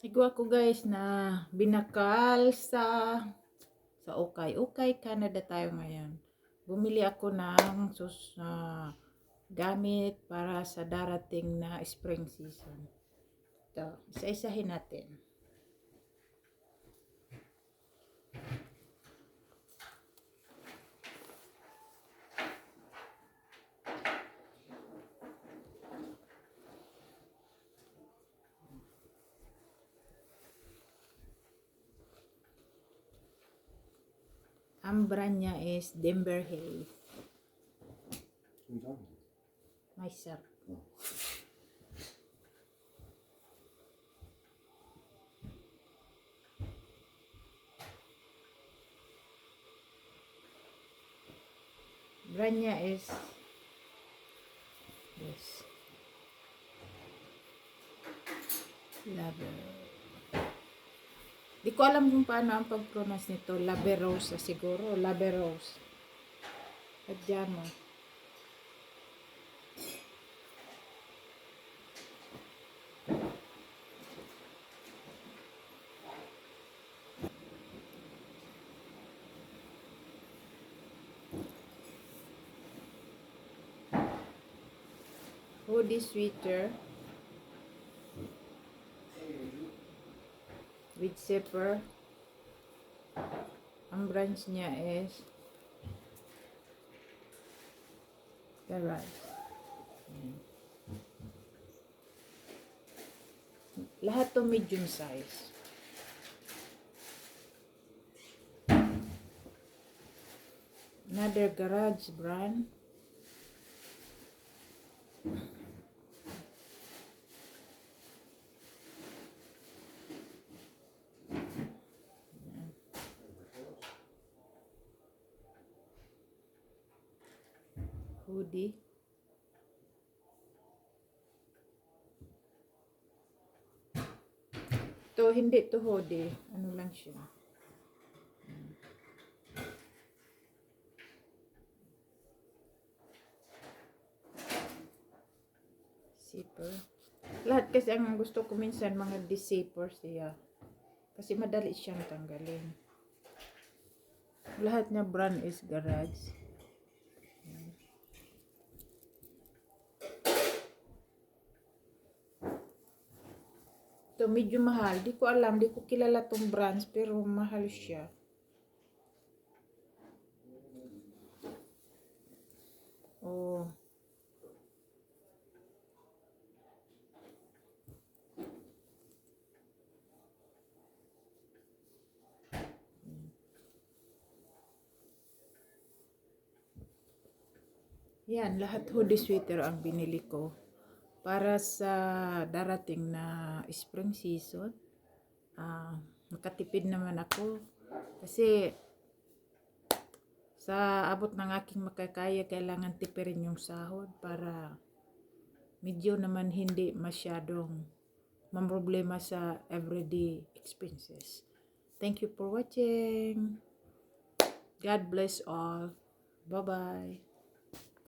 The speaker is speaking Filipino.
Igwa ko guys na binakal sa sa Okay. Okay, Canada tayo ngayon. Bumili ako ng sus, ah, gamit para sa darating na spring season. Ito, isa-isahin natin. Ang brand niya is Denver Hill. My sir. Oh. Brand niya is this. Lover. Di ko alam kung paano ang pag-pronounce nito. Laberosa siguro. Laberos. Padya mo. hoodie sweater with zipper. Ang branch niya is Garage. Ayan. Lahat to medium size. Another garage brand. Hoodie. To hindi to hoodie. Ano lang siya. Zipper. Lahat kasi ang gusto ko minsan mga zipper siya. Kasi madali siyang tanggalin. Lahat niya brand is garage. Ito, medyo mahal. Di ko alam, di ko kilala tong brands, pero mahal siya. Oh. Yan, lahat hoodie sweater ang binili ko para sa darating na spring season. Ah, makatipid naman ako kasi sa abot ng aking makakaya kailangan tipirin yung sahod para medyo naman hindi masyadong mamroblema sa everyday expenses. Thank you for watching. God bless all. Bye-bye.